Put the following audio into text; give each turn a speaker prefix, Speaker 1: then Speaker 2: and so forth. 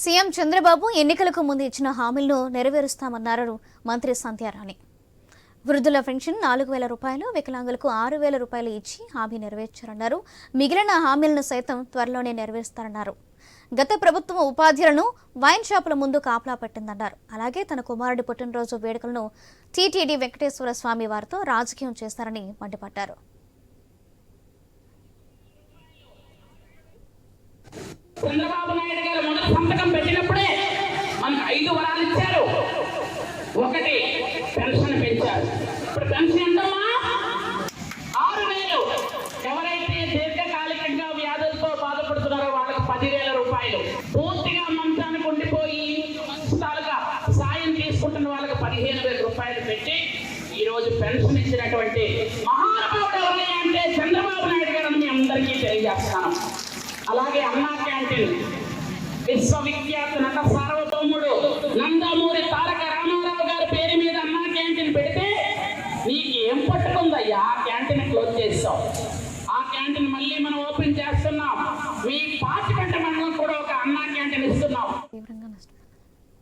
Speaker 1: CM Chandrababu ఎన్నికలకు ముందు ఇచ్చిన హామీలను నెరవేరుస్తామన్నారు మంత్రి సంధ్యారాణి. వృద్ధుల పెన్షన్ నాలుగు వేల రూపాయలు వికలాంగులకు ఆరు వేల రూపాయలు ఇచ్చి హామీ నెరవేర్చారన్నారు. మిగిలిన హామీలను సైతం త్వరలోనే నెరవేరుస్తారన్నారు. గత ప్రభుత్వం ఉపాధ్యులను వైన్ షాపుల ముందు కాపలా పెట్టిందన్నారు. అలాగే తన కుమారుడి పుట్టినరోజు వేడుకలను టీటీడీ వెంకటేశ్వర స్వామి వారితో రాజకీయం చేస్తారని మండిపడ్డారు.
Speaker 2: చంద్రబాబు నాయుడు సంతకం పెట్టినప్పుడే మనకు ఐదు వరాలు ఇచ్చారు. ఒకటి పెన్షన్ పెంచారు. ఇప్పుడు పెన్షన్ ఎంతమ్మా? ఆరు వేలు ఎవరైతే దీర్ఘకాలికంగా వ్యాధులతో బాధపడుతున్నారో వాళ్ళకి పదివేల రూపాయలు. పూర్తిగా మంచానికి ఉండిపోయి తాలూకా సాయం తీసుకుంటున్న వాళ్ళకి పదిహేను వేల రూపాయలు పెట్టి ఈరోజు పెన్షన్ ఇచ్చినటువంటి మహానుభావుడు ఎవరయ్యా అంటే చంద్రబాబు నాయుడు గారు మీ అందరికీ తెలియజేస్తాను అలాగే అన్నా క్యాంటీన్. విశ్వవిఖ్యాత నట సార్వభౌముడు నందమూరి తారక రామారావు గారి పేరు మీద అన్నా క్యాంటీన్ పెడితే నీకు ఏం పట్టుకుందయ్యా? ఆ క్యాంటీన్ క్లోజ్ చేస్తాం ఆ క్యాంటీన్ మళ్ళీ మనం ఓపెన్ చేస్తున్నాం. మీ పార్టీ మండలం కూడా ఒక అన్నా క్యాంటీన్ ఇస్తున్నాం.
Speaker 1: తీవ్రంగా నష్టం